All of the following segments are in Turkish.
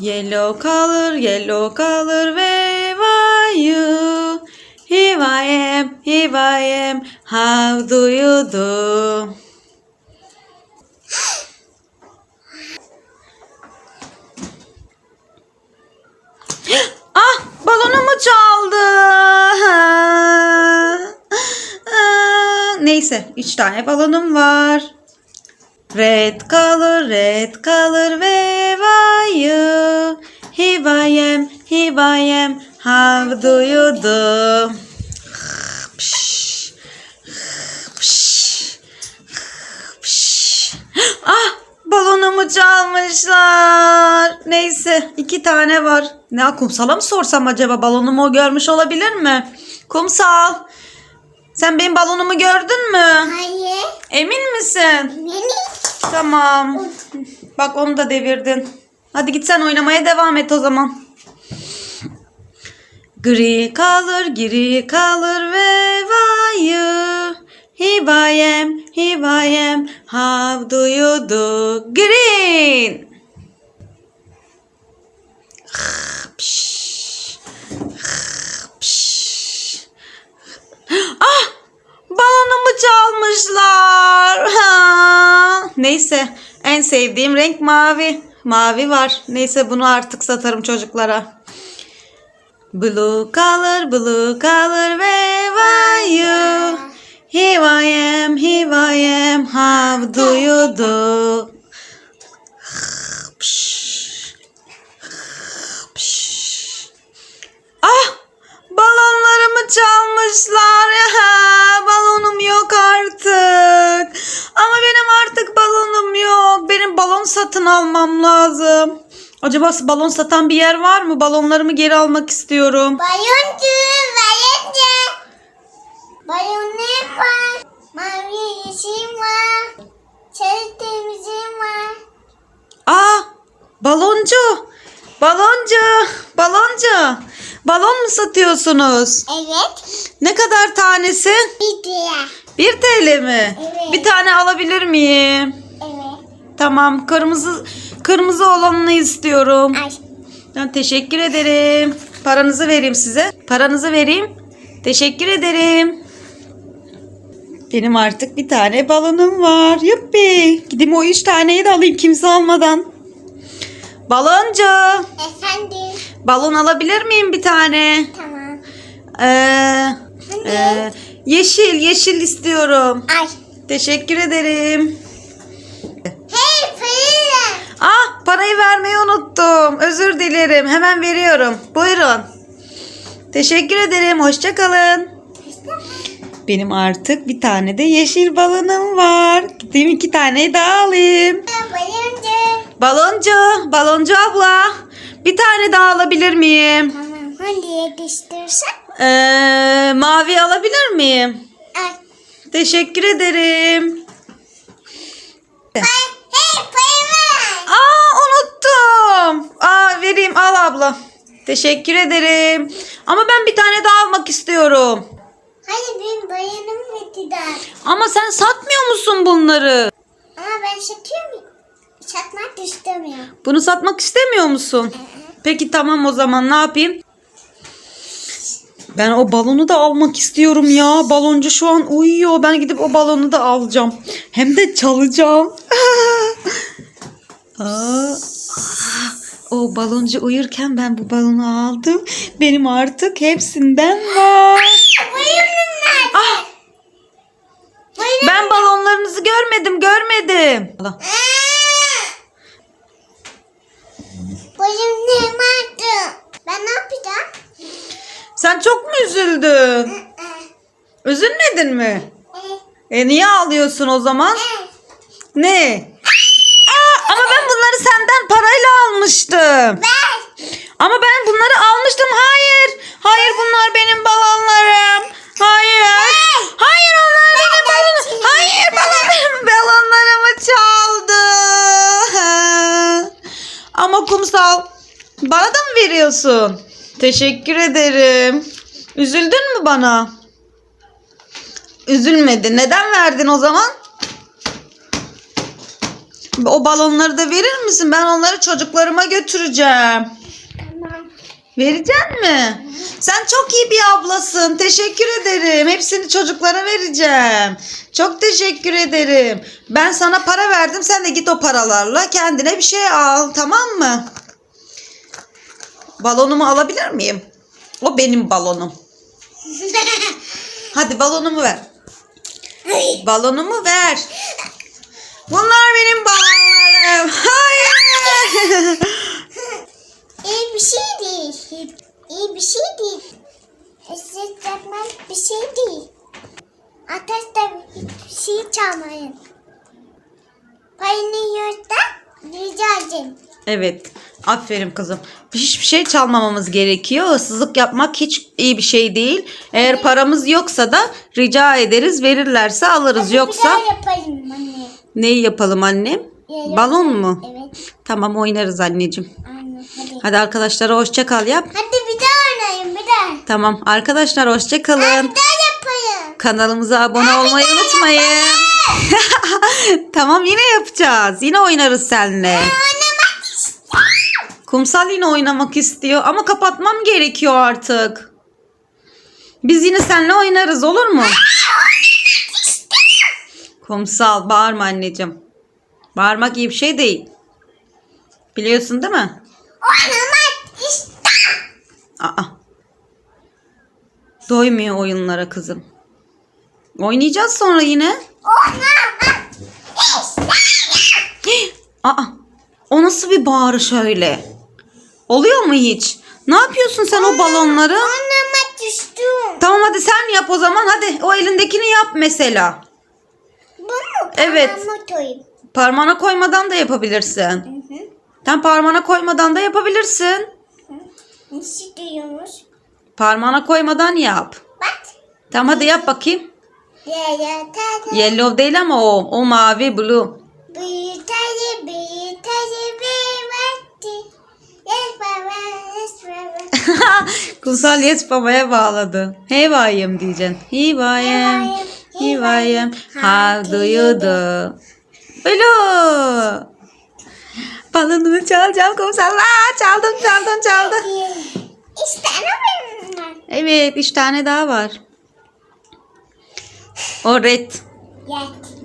Yellow color, yellow color, where are you? Here I am, here I am, how do you do? Ah, balonumu çaldı. Ah, Neyse, üç tane balonum var. Red color, red color, where are you? Here I am, here I am, how do you do? Ah, balonumu çalmışlar. Neyse, iki tane var. Ne kumsala mı sorsam acaba balonumu o görmüş olabilir mi? Kumsal, sen benim balonumu gördün mü? Hayır. Emin misin? Beni. Tamam. Bak onu da devirdin. Hadi git sen oynamaya devam et o zaman. Gri color, gri I am, here I am, how do you do? Green. Ah! Balonumu çalmışlar. Ha. Neyse en sevdiğim renk mavi. Mavi var. Neyse bunu artık satarım çocuklara. Blue color, blue color, where are you? Here I am, here I am, how do you do? Ah! Balonlarımı çalmışlar. Ya, balonum yok artık. Ama benim artık balonum yok. Benim balon satın almam lazım. Acaba balon satan bir yer var mı? Balonlarımı geri almak istiyorum. Baloncu, baloncu. Balon ne var? Mavi yeşil var. Sarı temizim var. Aa, baloncu. Baloncu. Baloncu. Balon mu satıyorsunuz? Evet. Ne kadar tanesi? Bir diğer. 1 TL mi? Evet. Bir tane alabilir miyim? Tamam. Kırmızı kırmızı olanını istiyorum. Ay. Ya, teşekkür ederim. Paranızı vereyim size. Paranızı vereyim. Teşekkür ederim. Benim artık bir tane balonum var. Yuppi. Gideyim o üç taneyi de alayım kimse almadan. Baloncu. Efendim. Balon alabilir miyim bir tane? Tamam. Ee, e, yeşil, yeşil istiyorum. Ay. Teşekkür ederim. Hey Fırla. Ah, parayı vermeyi unuttum. Özür dilerim. Hemen veriyorum. Buyurun. Teşekkür ederim. Hoşça kalın. Benim artık bir tane de yeşil balonum var. Gideyim iki taneyi daha alayım. Baloncu. Baloncu, baloncu abla. Bir tane daha alabilir miyim? Tamam. Hadi yetiştirsen. Ee, mavi alabilir miyim? Ay. Teşekkür ederim. Ay. Hey Fırla. Aa unuttum. Aa vereyim al abla. Teşekkür ederim. Ama ben bir tane daha almak istiyorum. Hayır benim bayanım bitti daha. Ama sen satmıyor musun bunları? Ama ben satıyorum. Satmak istemiyorum. Bunu satmak istemiyor musun? Peki tamam o zaman ne yapayım? Ben o balonu da almak istiyorum ya. Baloncu şu an uyuyor. Ben gidip o balonu da alacağım. Hem de çalacağım. Aa, o baloncu uyurken ben bu balonu aldım. Benim artık hepsinden var. Nerede? Ah, ben balonlarınızı görmedim, görmedim. Allah. Ne vardı? Ben ne yapacağım? Sen çok mu üzüldün? Üzülmedin mi? E niye ağlıyorsun o zaman? Ne? Ben bunları senden parayla almıştım. Ver. Ama ben bunları almıştım. Hayır. Hayır bunlar benim balonlarım. Hayır. Hayır onlar benim balonlarım. Hayır balonlarım. Balonlarımı çaldı. Ama kumsal bana da mı veriyorsun? Teşekkür ederim. Üzüldün mü bana? Üzülmedi. Neden verdin o zaman? O balonları da verir misin? Ben onları çocuklarıma götüreceğim. Tamam. Verecek mi? Sen çok iyi bir ablasın. Teşekkür ederim. Hepsini çocuklara vereceğim. Çok teşekkür ederim. Ben sana para verdim. Sen de git o paralarla kendine bir şey al. Tamam mı? Balonumu alabilir miyim? O benim balonum. Hadi balonumu ver. Balonumu ver. Bunlar benim balonlarım. Hayır. İyi bir şey değil. İyi bir şey değil. Eşit yapmak bir şey değil. Ateş de bir şey çalmayın. Payını yurtta rica edin. Evet. Aferin kızım. Hiçbir şey çalmamamız gerekiyor. Hırsızlık yapmak hiç iyi bir şey değil. Eğer paramız yoksa da rica ederiz. Verirlerse alırız. Bir Yoksa daha yapalım anne. neyi yapalım annem? Balon mu? Evet. Tamam oynarız anneciğim. Anne hadi. Hadi arkadaşlara hoşça kal yap. Hadi bir daha oynayın bir daha. Tamam arkadaşlar hoşça Bir kalın. daha yapalım. Kanalımıza abone olmayı unutmayın. tamam yine yapacağız. Yine oynarız seninle. Oynamak istiyorum. Kumsal yine oynamak istiyor ama kapatmam gerekiyor artık. Biz yine seninle oynarız olur mu? Kumsal bağırma anneciğim. Bağırmak iyi bir şey değil. Biliyorsun değil mi? Oynamak istiyorum. Aa. Doymuyor oyunlara kızım. Oynayacağız sonra yine. Oynamak istiyorum. Aa. O nasıl bir bağırış öyle? Oluyor mu hiç? Ne yapıyorsun sen o balonları? Oynamak istiyorum. Tamam hadi sen yap o zaman. Hadi o elindekini yap mesela. Bu mu? Evet. Koyayım. Parmağına koymadan da yapabilirsin. Hı hı. Sen parmağına koymadan da yapabilirsin. Nasıl diyormuş? Parmağına koymadan yap. Bak. Tamam hadi yap bakayım. Yellow değil ama o. O mavi blue. Bir tane bir tane bir vakti. Yes baba yes baba. Kumsal yes babaya bağladı. Hey bayım diyeceksin. Hey bayım. Hey bayım. How do you do? Blue. Balonumu çalacağım kumsal. Aa, çaldım çaldım çaldım. İşte ne bunlar? Evet üç tane daha var. O red.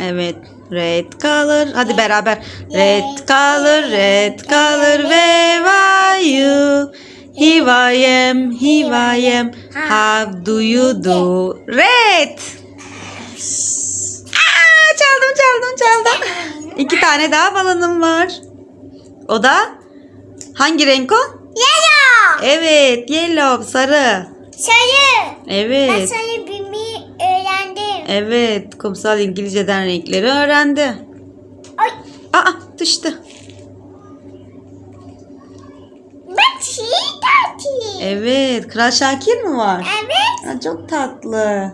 Evet. Red color. Hadi beraber. Red color, red color, where are you? Here I am, here I am. How do you do? Red. Çaldım, çaldım. İki tane daha balonum var. O da hangi renk o? Yellow. Evet, yellow, sarı. Sarı. Ben Evet. sarı bilmeyi öğrendim. Evet, kumsal İngilizceden renkleri öğrendi. Ay. Aa, düştü. Şey. Evet. Kral Şakir mi var? Evet. Ha, çok tatlı.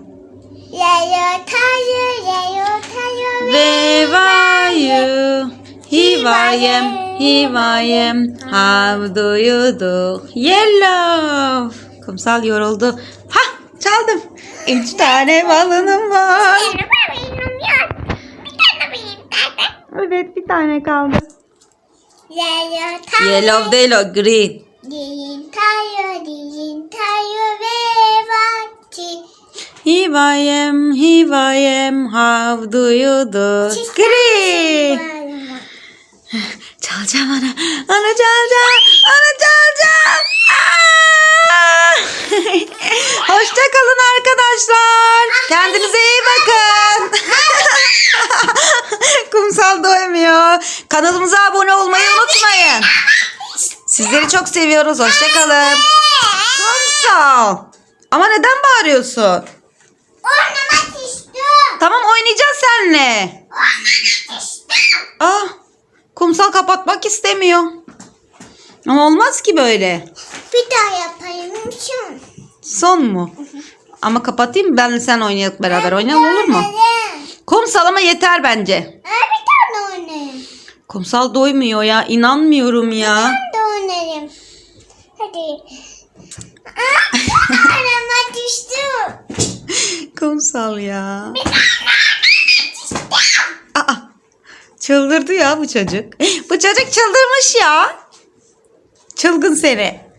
Here I am. How do you do? Yellow. Kumsal yoruldu. Ha çaldım. Üç tane balonum var. Evet bir tane kaldı. Yellow değil o green. Dilin Here I am, here I am. How do you do? Green. Çalacağım ana. Ana çalacağım. Ana çalacağım. Aa! Hoşça kalın arkadaşlar. Kendinize iyi bakın. Kumsal doymuyor. Kanalımıza abone olmayı unutmayın. Sizleri çok seviyoruz. Hoşça kalın. Kumsal. Ama neden bağırıyorsun? Oynamak istiyorum. Tamam oynayacağız seninle. Oynamak istiyorum. Ah, kumsal kapatmak istemiyor. Ama olmaz ki böyle. Bir daha yapayım şun. Son mu? Ama kapatayım? Benle sen oynayalım beraber oynayalım olur mu? Kumsal ama yeter bence. Aa, bir tane oynayayım. Kumsal doymuyor ya. inanmıyorum ya. Ben de oynarım. Hadi. Oynamak istiyorum. Kumsal ya. Aa, Çıldırdı ya bu çocuk. Bu çocuk çıldırmış ya. Çılgın seni.